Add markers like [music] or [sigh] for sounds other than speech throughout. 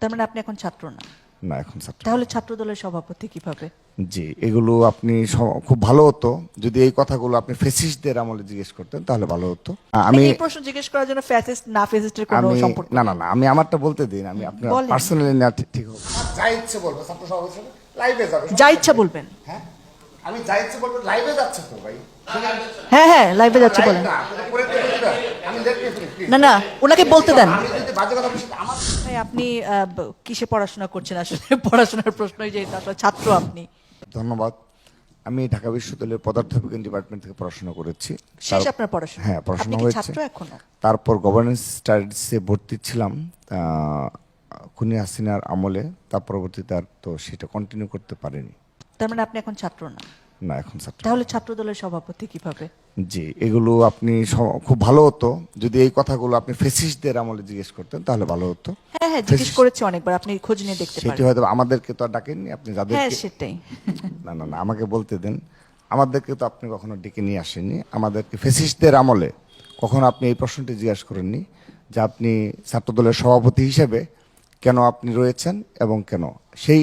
তার মানে আপনি এখন ছাত্র না? না এখন ছাত্র তাহলে ছাত্র দলের সভাপতি কীভাবে? জি এগুলো আপনি খুব ভালো হতো। যদি এই কথাগুলো আপনি ফেসিস্টদের আমলে জিজ্ঞেস করতেন তাহলে ভালো হতো। আমি এই প্রশ্ন জিজ্ঞেস করার জন্য ফ্যাসিস্ট না ফ্যাসিস্টের কোনো সম্পর্ক না না না আমি আমারটা বলতে দিন আমি আপনার পার্সোনালি না ঠিক- ঠিক হবে। যা ইচ্ছে বলব ছাত্র সভাপতি লাইভে যাবে যা ইচ্ছা বলবেন। হ্যাঁ? আমি যা ইচ্ছে বলব লাইভে যাচ্ছে তো ভাই। হ্যাঁ হ্যাঁ লাইভে যাচ্ছে বলেন। না। না ওনাকে বলতে দেন। ভাই আপনি কিসে পড়াশোনা করছেন? আসলে [laughs] পড়াশোনার প্রশ্নই যে আসলে ছাত্র আপনি। ধন্যবাদ। আমি ঢাকা বিশ্ববিদ্যালয়ের পদার্থ বিজ্ঞান ডিপার্টমেন্ট থেকে পড়াশোনা করেছি। শেষ আপনার পড়াশোনা? হ্যাঁ পড়াশোনা হয়েছে। তারপর গভর্নেন্স স্টাডিজে ভর্তি ছিলাম খুনি হাসিনার আমলে। তার পরবর্তীতে আর তো সেটা কন্টিনিউ করতে পারিনি। তার মানে আপনি এখন ছাত্র না? না এখন ছাত্র তাহলে ছাত্র দলের সভাপতি কীভাবে? জি এগুলো আপনি খুব ভালো হতো। যদি এই কথাগুলো আপনি ফেসিস্টদের আমলে জিজ্ঞেস করতেন তাহলে ভালো হতো। হ্যাঁ হ্যাঁ জিজ্ঞেস করেছি অনেকবার আপনি খোঁজ নিয়ে দেখতে পারেন। সেটি হয়তো আমাদেরকে তো আর ডাকেননি আপনি যাদের হ্যাঁ সেটাই। [laughs] না না না আমাকে বলতে দেন। আমাদেরকে তো আপনি কখনো ডেকে নিয়ে আসেননি। আমাদেরকে ফেসিস্টদের আমলে কখনো আপনি এই প্রশ্নটি জিজ্ঞাসা করেননি যে আপনি ছাত্রদলের সভাপতি হিসেবে কেন আপনি রয়েছেন এবং কেন? সেই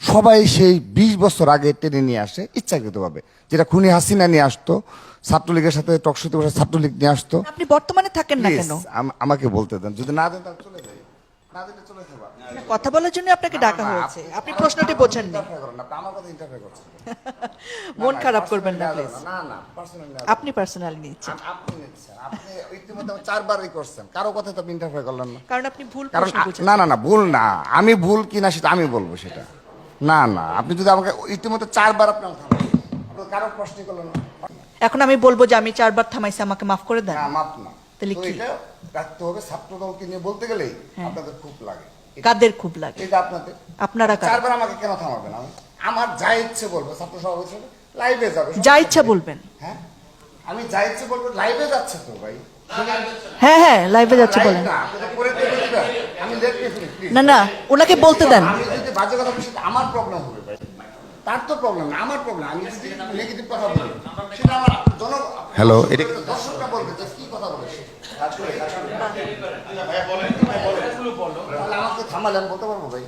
সবাই সেই বিশ বছর আগে টেনে নিয়ে আসে ইচ্ছাকৃতভাবে। যেটা খুনি হাসিনা নিয়ে আসতো ছাত্রলীগের সাথে টকশোতে বসে ছাত্রলীগ নিয়ে আসতো। আপনি বর্তমানে থাকেন না কেন? আম- আমাকে বলতে দেন যদি না দেন তাহলে চলে যাই। না দিলে চলে যাব কথা বলার জন্য আপনাকে ডাকা হয়েছে। আপনি প্রশ্নটি বোঝেন না আমার কথা করছেন। [laughs] মন খারাপ করবেন না প্লিজ না, না, নেওয়া আপনি পার্সোনালি নিচ্ছেন। আপনি নিচ্ছেন, আপনি ইতিমধ্যে চারবারই করছেন। কারও কথা তো আপনি করলেন না। কারণ আপনি ভুল না না না ভুল না আমি ভুল কিনা সেটা আমি বলব সেটা। না না আপনি যদি আমাকে ইতিমধ্যে চারবার আপনি আমাকে থামালেন। আপনি কারও প্রশ্ন করলেন না। এখন আমি বলব যে আমি চারবার থামাইছি আমাকে মাফ করে দেন। না মাপ না। তাহলে তো কি? এটা রাখতে হবে ছাত্র দলকে নিয়ে বলতে গেলেই আপনাদের খুব লাগে। এটা- কাদের খুব লাগে? এটা আপনাদের। আপনারা কারা? চারবার আমাকে কেন থামাবেন আমি আমার যা ইচ্ছে বলব ছাত্র সভাপতি লাইভে যাবে যা ইচ্ছা বলবেন। হ্যাঁ? আমি যা ইচ্ছে বলব লাইভে যাচ্ছে তো ভাই। হ্যাঁ হ্যাঁ লাইভে যাচ্ছে Live বলেন। না, আপনি তো করে বলবেন। আমি না না ওনাকে বলতে দেন। আমি যদি বাজে কথা বলছি আমার প্রবলেম হবে ভাই। তার তো প্রবলেম না আমার প্রবলেম আমি যদি নেগেটিভ কথা বলি সেটা আমার জন হ্যালো এটা দর্শকরা বলবে যে কি কথা বলে সে। তাহলে আমাকে থামালেন আমি বলতে পারব ভাই?